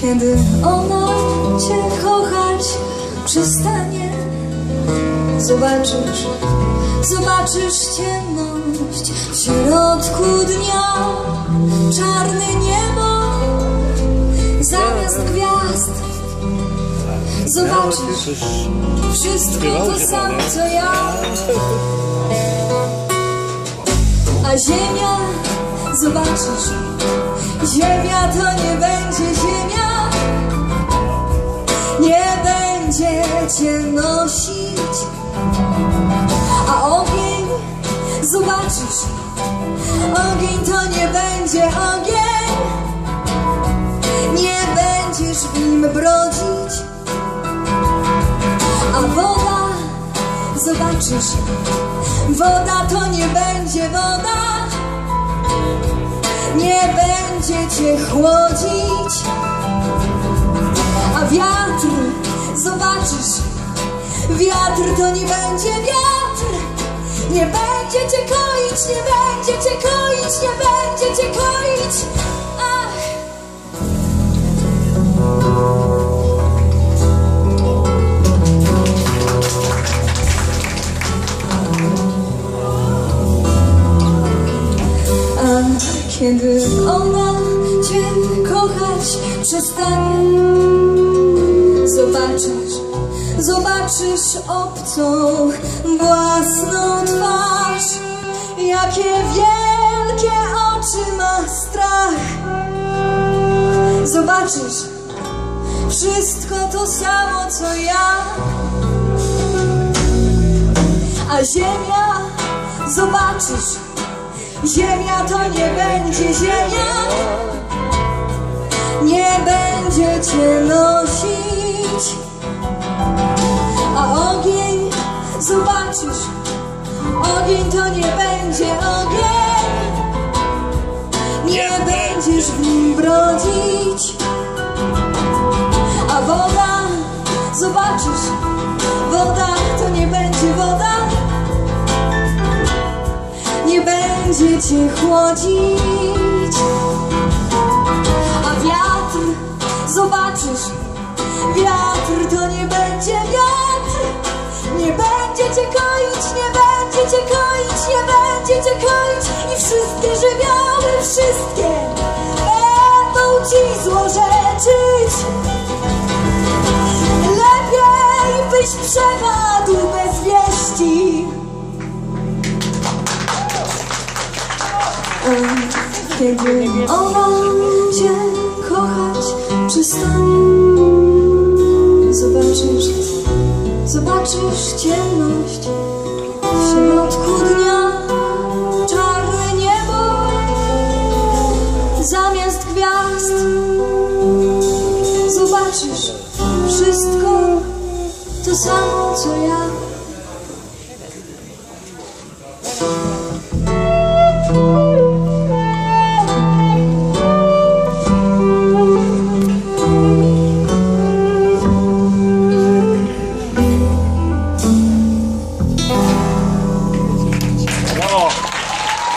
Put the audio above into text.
Kiedy ona cię kochać przestanie Zobaczysz, zobaczysz ciemność w środku dnia. Czarne niebo gwiazd Zobaczysz. Wszystko to samo co ja. A ziemia, zobaczysz. Ziemia to nie będzie ziemia. Nie będzie cię nosić. A ogień, zobaczysz. Ogień to nie będzie ogień zobaczysz Woda to nie będzie woda. Nie będzie cię chłodzić. A wiatr, zobaczysz Wiatr to nie będzie wiatr. Nie będzie cię koić, nie będzie cię koić Nie będzie cię koić. Ach. Kiedy ona cię kochać przestanie Zobaczysz, zobaczysz obcą własną twarz. Jakie wielkie oczy ma strach. Zobaczysz wszystko to samo co ja. A ziemia, zobaczysz Ziemia to nie będzie ziemia. Nie będzie cię nosić. A ogień, zobaczysz Ogień to nie będzie ogień. Nie będziesz w nim brodzić. A woda, zobaczysz cię chłodzić. A wiatr, zobaczysz Wiatr to nie będzie wiatr. Nie będzie cię koić, nie będzie cię koić Nie będzie cię koić. I wszystkie żywioły, wszystkie Będą ci złorzeczyć. Lepiej byś przepadł kiedy ona cię kochać przestanie. Zobaczysz, zobaczysz ciemność w środku dnia, czarne niebo zamiast gwiazd. Zobaczysz wszystko to samo co ja.